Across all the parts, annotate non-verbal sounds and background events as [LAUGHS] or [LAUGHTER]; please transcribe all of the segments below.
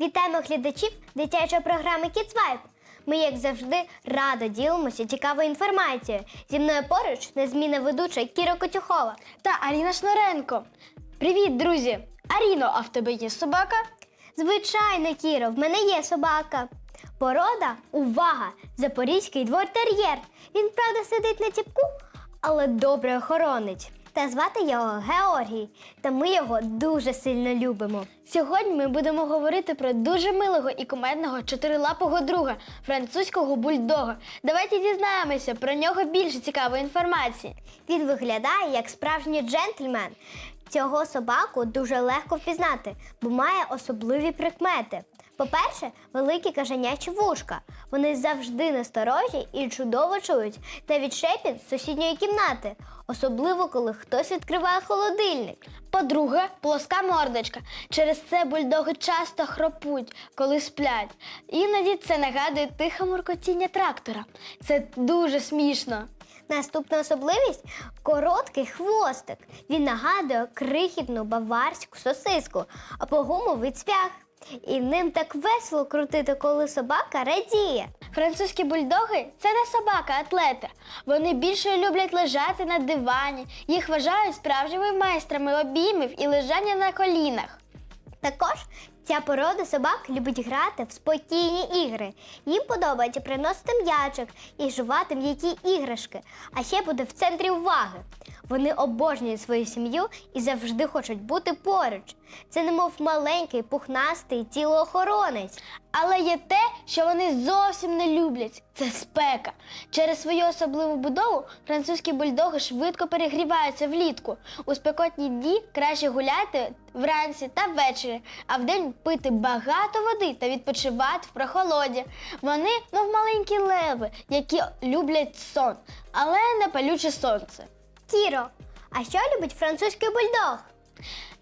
Вітаємо глядачів дитячої програми Kids Vibe. Ми, як завжди, радо ділимося цікавою інформацією. Зі мною поруч незмінна ведуча Кіра Котюхова. та Аріна Шнуренко. Привіт, друзі! Аріно, а в тебе є собака? Звичайно, Кіро, в мене є собака. Порода увага! Запорізький двор-тер'єр. Він, правда, сидить на ціпку, але добре охоронить. Та звати його Георгій, та ми його дуже сильно любимо. Сьогодні ми будемо говорити про дуже милого і кумедного чотирилапого друга французького бульдога. Давайте дізнаємося про нього більше цікавої інформації. Він виглядає як справжній джентльмен. Цього собаку дуже легко впізнати, бо має особливі прикмети. По-перше, великі кажанячі вушка. Вони завжди насторожі і чудово чують та відшепіт з сусідньої кімнати, особливо коли хтось відкриває холодильник. По-друге, плоска мордочка. Через це бульдоги часто хропуть, коли сплять. Іноді це нагадує тихе муркотіння трактора. Це дуже смішно. Наступна особливість короткий хвостик. Він нагадує крихітну баварську сосиску або гумовий цвях. І ним так весело крутити, коли собака радіє. Французькі бульдоги це не собака, атлети. Вони більше люблять лежати на дивані. Їх вважають справжніми майстрами обіймів і лежання на колінах. Також ця порода собак любить грати в спокійні ігри. Їм подобається приносити м'ячик і жувати м'які іграшки, а ще буде в центрі уваги. Вони обожнюють свою сім'ю і завжди хочуть бути поруч. Це немов маленький, пухнастий тілоохоронець. Але є те, що вони зовсім не люблять це спека. Через свою особливу будову французькі бульдоги швидко перегріваються влітку. У спекотні дні краще гуляти вранці та ввечері, а вдень пити багато води та відпочивати в прохолоді. Вони, мов маленькі леви, які люблять сон, але не палюче сонце. Кіро, а що любить французький бульдог?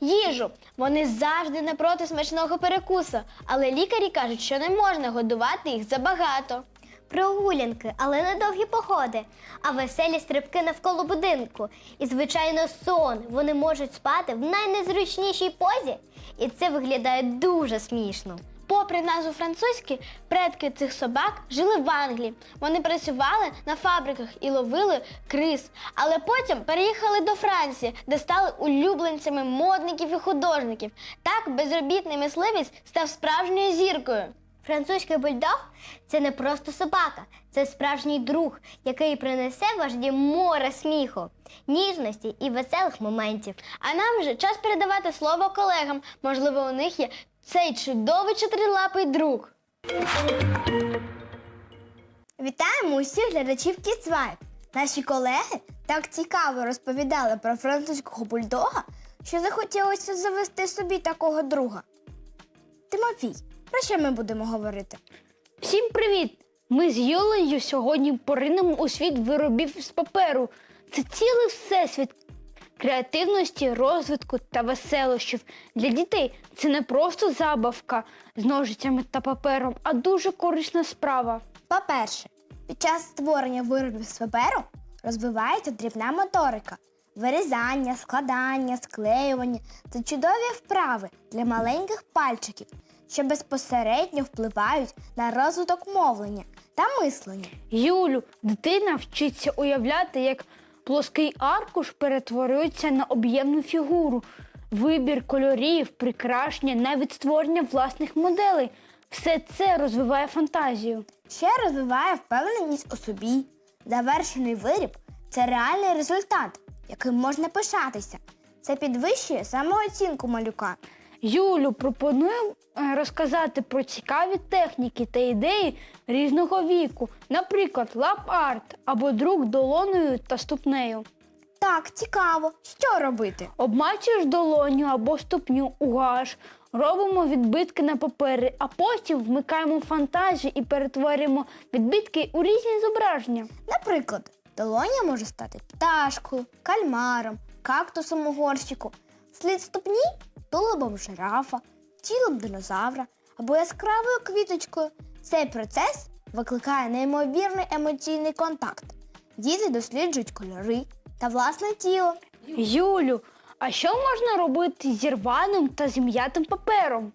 Їжу вони завжди не проти смачного перекусу, але лікарі кажуть, що не можна годувати їх забагато. Прогулянки, але не довгі походи, а веселі стрибки навколо будинку. І, звичайно, сон. Вони можуть спати в найнезручнішій позі, і це виглядає дуже смішно. Попри назву французькі, предки цих собак жили в Англії. Вони працювали на фабриках і ловили криз, але потім переїхали до Франції, де стали улюбленцями модників і художників. Так безробітний мисливець став справжньою зіркою. Французький бульдог це не просто собака, це справжній друг, який принесе важді море сміху, ніжності і веселих моментів. А нам вже час передавати слово колегам. Можливо, у них є цей чудовий чотирилапий друг. Вітаємо усіх глядачів Vibe. Наші колеги так цікаво розповідали про французького бульдога, що захотілося завести собі такого друга. Тимофій, про що ми будемо говорити? Всім привіт! Ми з Юлею сьогодні поринемо у світ виробів з паперу. Це цілий всесвіт креативності, розвитку та веселощів. Для дітей це не просто забавка з ножицями та папером, а дуже корисна справа. По-перше, під час створення виробів з паперу розвивається дрібна моторика, вирізання, складання, склеювання це чудові вправи для маленьких пальчиків, що безпосередньо впливають на розвиток мовлення та мислення. Юлю, дитина вчиться уявляти, як плоский аркуш перетворюється на об'ємну фігуру, вибір кольорів, прикрашення, навіть створення власних моделей. Все це розвиває фантазію. Ще розвиває впевненість у собі. Завершений виріб це реальний результат, яким можна пишатися. Це підвищує самооцінку малюка. Юлю, пропоную е, розказати про цікаві техніки та ідеї різного віку, наприклад, лап-арт або друк долоною та ступнею. Так, цікаво, що робити? Обмачуєш долоню або ступню у гаш, робимо відбитки на папері, а потім вмикаємо фантазію і перетворюємо відбитки у різні зображення. Наприклад, долоня може стати пташкою, кальмаром, кактусом у горщику, слід ступні тулубом жирафа, тілом динозавра або яскравою квіточкою. Цей процес викликає неймовірний емоційний контакт. Діти досліджують кольори та власне тіло. Юлю, а що можна робити зі рваним та зім'ятим папером?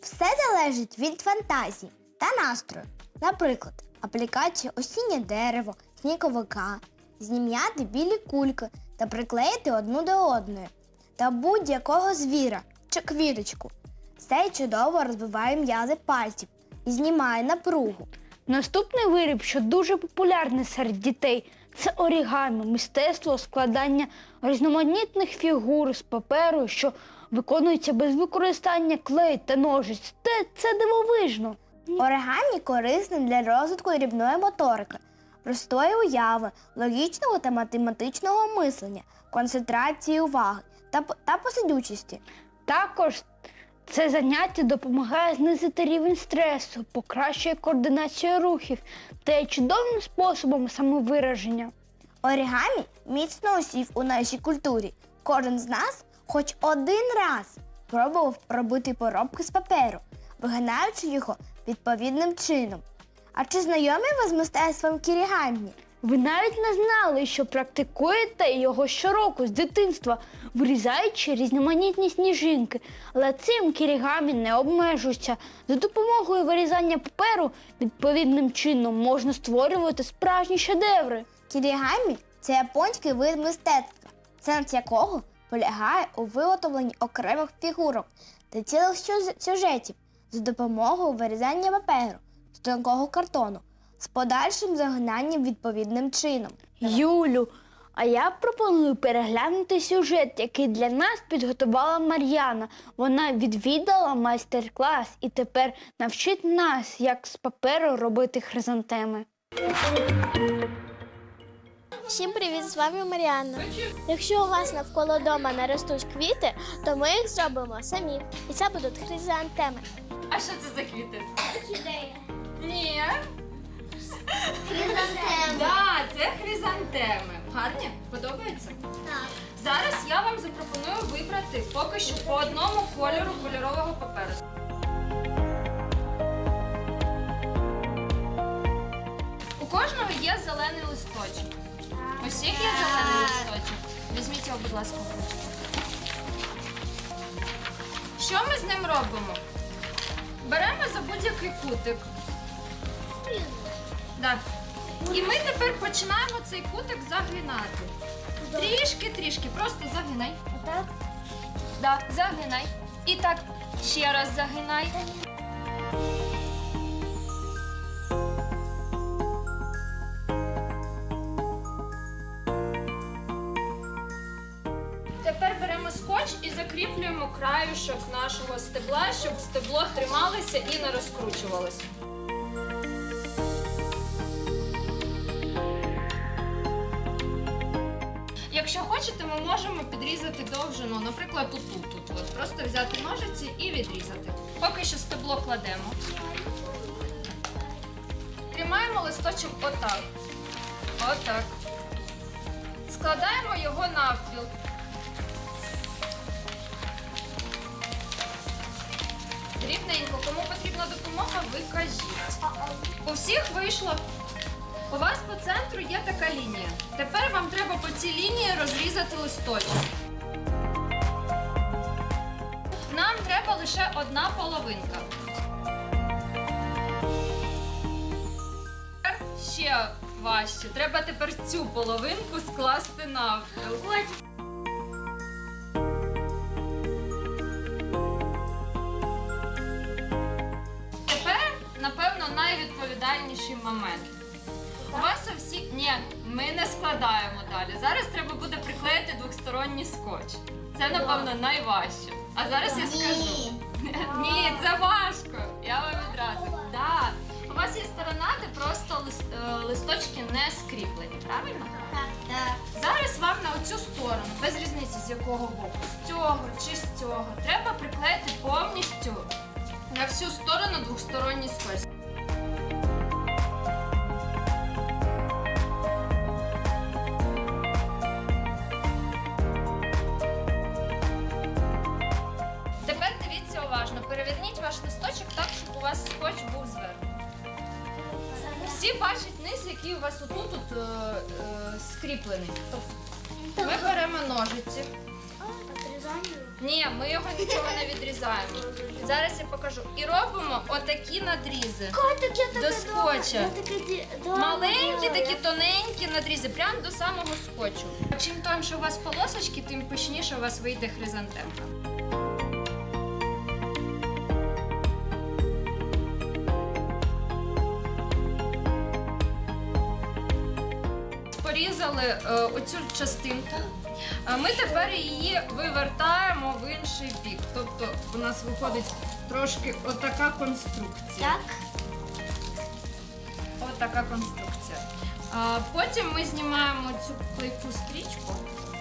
Все залежить від фантазії та настрою. Наприклад, аплікація осіннє дерево, сніговика, знім'яти білі кульки та приклеїти одну до одної та будь-якого звіра чи квіточку. Це чудово розвиває м'язи пальців і знімає напругу. Наступний виріб, що дуже популярний серед дітей, це орігамі, мистецтво складання різноманітних фігур з паперу, що виконується без використання клею та ножиць. Це, це дивовижно. Оригамі корисне для розвитку дрібної моторики, простої уяви, логічного та математичного мислення, концентрації уваги та, та посидючості. Також це заняття допомагає знизити рівень стресу, покращує координацію рухів та є чудовим способом самовираження. Оригамі міцно осів у нашій культурі. Кожен з нас хоч один раз пробував робити поробки з паперу, вигинаючи його відповідним чином. А чи знайомі ви з мистецтвом кірігамі? Ви навіть не знали, що практикуєте його щороку з дитинства, вирізаючи різноманітні сніжинки. Але цим кірігамі не обмежуються. За допомогою вирізання паперу відповідним чином можна створювати справжні шедеври. Кірігамі це японський вид мистецтва, сенс якого полягає у виготовленні окремих фігурок та цілих сюжетів за допомогою вирізання паперу з тонкого картону з подальшим загинанням відповідним чином. Юлю, а я пропоную переглянути сюжет, який для нас підготувала Мар'яна. Вона відвідала майстер-клас і тепер навчить нас, як з паперу робити хризантеми. Всім привіт, з вами Маріанна. Якщо у вас навколо дома не ростуть квіти, то ми їх зробимо самі. І це будуть хризантеми. А що це за квіти? Ні. Хризантеми. Да, це хризантеми. Гарні? Подобається? Так. Зараз я вам запропоную вибрати поки що по одному кольору кольорового паперу. У кожного є зелений листочок. У всіх є зелений листочок. Візьміть його, будь ласка, в ручку. Що ми з ним робимо? Беремо за будь-який кутик. Да. І ми тепер починаємо цей кутик загинати. Трішки, трішки, просто загинай. Так. Да, загинай. І так, ще раз загинай. Тепер беремо скотч і закріплюємо краюшок нашого стебла, щоб стебло трималося і не розкручувалося. Якщо хочете, ми можемо підрізати довжину, наприклад, тут, тут, тут. От. Просто взяти ножиці і відрізати. Поки що стебло кладемо. Тримаємо листочок отак. Отак. Складаємо його навпіл. Рівненько. Кому потрібна допомога, ви кажіть. У всіх вийшло. У вас по центру є така лінія. Тепер вам треба по цій лінії розрізати листочок. Нам треба лише одна половинка. Тепер Ще важче. Треба тепер цю половинку скласти навпіл. Тепер, напевно, найвідповідальніший момент. У вас у всі. Ні, ми не складаємо далі. Зараз треба буде приклеїти двосторонній скотч. Це, напевно, найважче. А зараз я скажу. [LAUGHS] Ні, це важко. Я вам відразу. Да. У вас є сторона, де просто лист- е, листочки не скріплені, правильно? Так. Зараз вам на оцю сторону, без різниці з якого боку, з цього чи з цього, треба приклеїти повністю на всю сторону двосторонній скотч. Всі бачать низ, який у вас отут от, е, е, скріплений. Тобто ми беремо ножиці. Ні, ми його нічого не відрізаємо. Зараз я покажу. І робимо отакі надрізи до скотча. Маленькі, такі тоненькі надрізи, прямо до самого скотчу. Чим тоньше у вас полосочки, тим пишніше у вас вийде хризантемка. Порізали е, оцю частинку. Ми тепер її вивертаємо в інший бік. Тобто у нас виходить трошки отака конструкція. Так. Отака конструкція. Потім ми знімаємо цю клейку стрічку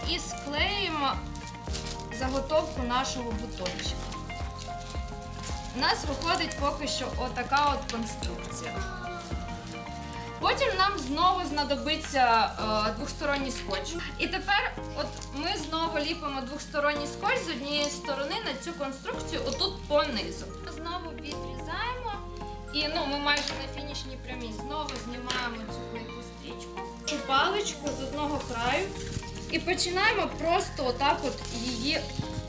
і склеїмо заготовку нашого бутончика. У нас виходить поки що отака от конструкція. Потім нам знову знадобиться е, двохсторонній скотч. І тепер от ми знову ліпимо двохсторонній скотч з однієї сторони на цю конструкцію, отут понизу. Знову відрізаємо. І ну, ми майже на фінішній прямій знову знімаємо цю клейку стрічку, цю паличку з одного краю і починаємо просто отак от її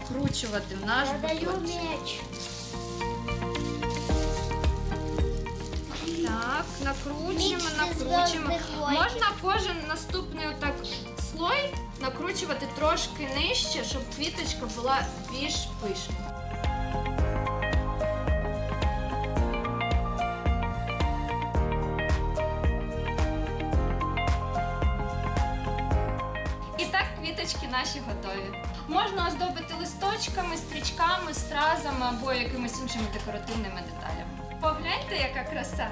вкручувати в наш бутончик. Накручуємо, накручуємо. Можна кожен наступний отак слой накручувати трошки нижче, щоб квіточка була більш пишна. Квіточки наші готові. Можна оздобити листочками, стрічками, стразами або якимись іншими декоративними деталями. Погляньте, яка краса!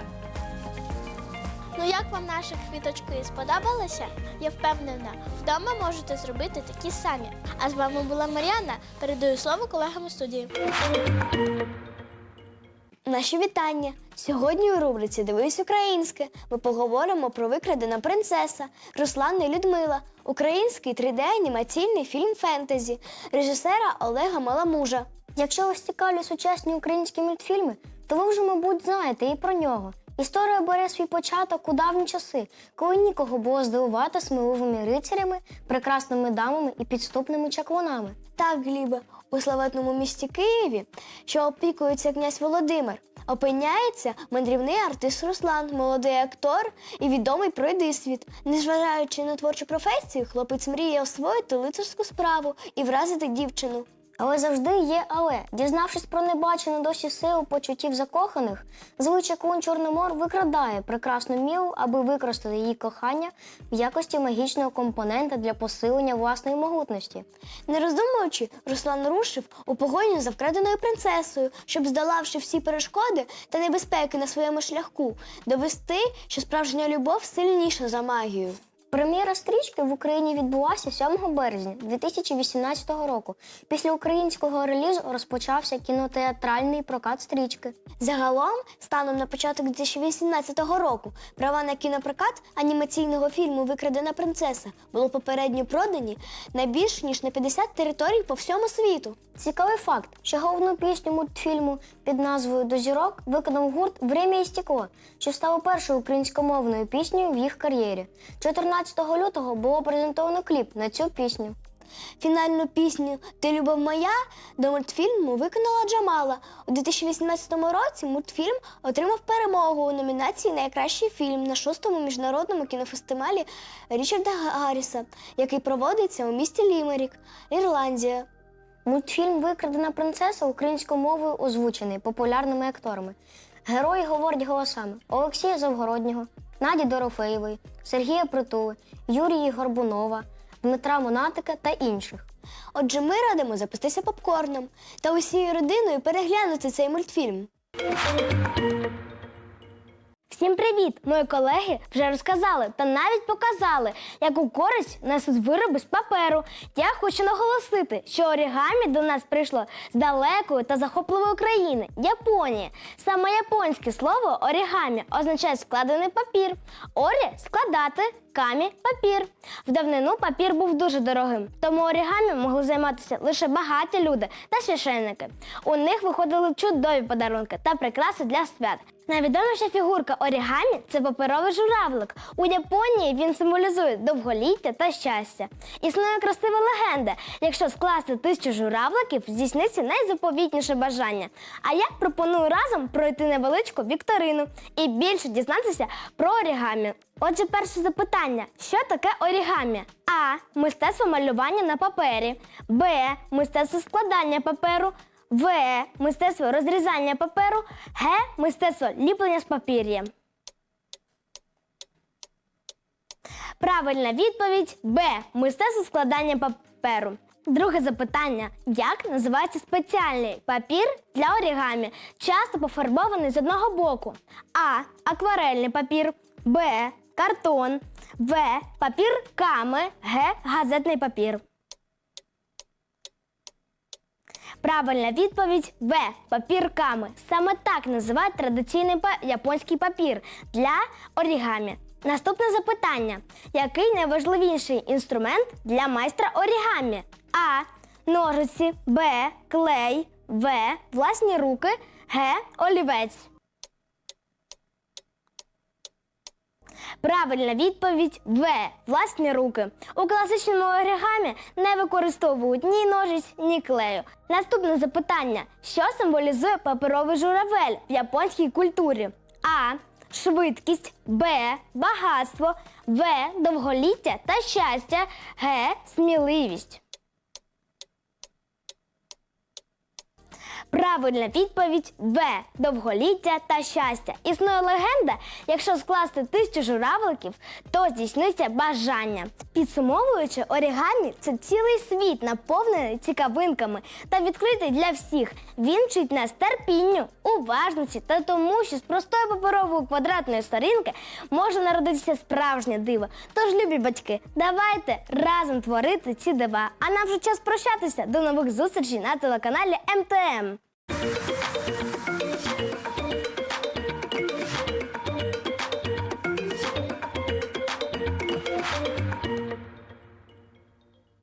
Ну як вам наші квіточки сподобалися? Я впевнена, вдома можете зробити такі самі. А з вами була Мар'яна. Передаю слово колегам у студії. Наші вітання! Сьогодні у рубриці Дивись українське. Ми поговоримо про викрадена принцеса Руслана і Людмила, український 3D-анімаційний фільм фентезі режисера Олега Маламужа. Якщо вас цікавлять сучасні українські мультфільми, то ви вже, мабуть, знаєте і про нього. Історія бере свій початок у давні часи, коли нікого було здивувати сміливими рицарями, прекрасними дамами і підступними чаклунами. Так, Глібе, у славетному місті Києві, що опікується князь Володимир, опиняється мандрівний артист Руслан, молодий актор і відомий пройдисвіт. Незважаючи на творчу професію, хлопець мріє освоїти лицарську справу і вразити дівчину. Але завжди є але. Дізнавшись про небачену досі силу почуттів закоханих, злий чаклун Чорномор викрадає прекрасну мілу, аби використати її кохання в якості магічного компонента для посилення власної могутності. Не роздумуючи, Руслан рушив у погоню за вкраденою принцесою, щоб, здолавши всі перешкоди та небезпеки на своєму шляху, довести, що справжня любов сильніша за магію. Прем'єра стрічки в Україні відбулася 7 березня 2018 року. Після українського релізу розпочався кінотеатральний прокат стрічки. Загалом, станом на початок 2018 року, права на кінопрокат анімаційного фільму Викрадена принцеса було попередньо продані на більш ніж на 50 територій по всьому світу. Цікавий факт, що головну пісню мультфільму під назвою До зірок виконав гурт Время і стекло, що стало першою українськомовною піснею в їх кар'єрі. 14 лютого було презентовано кліп на цю пісню. Фінальну пісню Ти любов моя до мультфільму виконала Джамала. У 2018 році мультфільм отримав перемогу у номінації Найкращий фільм на шостому міжнародному кінофестивалі Річарда Гарріса, який проводиться у місті Лімерік, Ірландія. Мультфільм Викрадена принцеса українською мовою озвучений популярними акторами. Герої говорять голосами Олексія Завгороднього, Наді Дорофеєвої, Сергія Притули, Юрії Горбунова, Дмитра Монатика та інших. Отже, ми радимо запастися попкорном та усією родиною переглянути цей мультфільм. Всім привіт! Мої колеги вже розказали та навіть показали, яку користь несуть вироби з паперу. Я хочу наголосити, що орігамі до нас прийшло з далекої та захопливої країни Японії. Саме японське слово орігамі означає складений папір. Орі складати, камі папір. В давнину папір був дуже дорогим, тому орігамі могли займатися лише багаті люди та священники. У них виходили чудові подарунки та прикраси для свят. Найвідоміша фігурка орігамі це паперовий журавлик. У Японії він символізує довголіття та щастя. Існує красива легенда: якщо скласти тисячу журавликів, здійсниться найзаповітніше бажання. А я пропоную разом пройти невеличку вікторину і більше дізнатися про орігамі. Отже, перше запитання: що таке орігамі? А. Мистецтво малювання на папері. Б. Мистецтво складання паперу. В. Мистецтво розрізання паперу. Г. Мистецтво ліплення з папір'я. Правильна відповідь Б. Мистецтво складання паперу. Друге запитання: як називається спеціальний папір для орігамі, часто пофарбований з одного боку? А. Акварельний папір, Б. Картон, В. Папір ками, Г. Газетний папір. Правильна відповідь В. Папірками. Саме так називають традиційний японський папір для орігамі. Наступне запитання: який найважливіший інструмент для майстра орігамі? А. Ножиці, Б. Клей, В. Власні руки, Г. Олівець. Правильна відповідь В. Власні руки. У класичному оригамі не використовують ні ножиць, ні клею. Наступне запитання: що символізує паперовий журавель в японській культурі? А. Швидкість, Б. Багатство, В. Довголіття та щастя, Г. Сміливість. Правильна відповідь В. Довголіття та щастя. Існує легенда, якщо скласти тисячу журавликів, то здійсниться бажання. Підсумовуючи, орігамі це цілий світ, наповнений цікавинками та відкритий для всіх. Він вчить нас терпінню, уважності та тому, що з простої паперової квадратної сторінки може народитися справжнє диво. Тож, любі батьки, давайте разом творити ці дива. А нам вже час прощатися. До нових зустрічей на телеканалі МТМ. Thank you.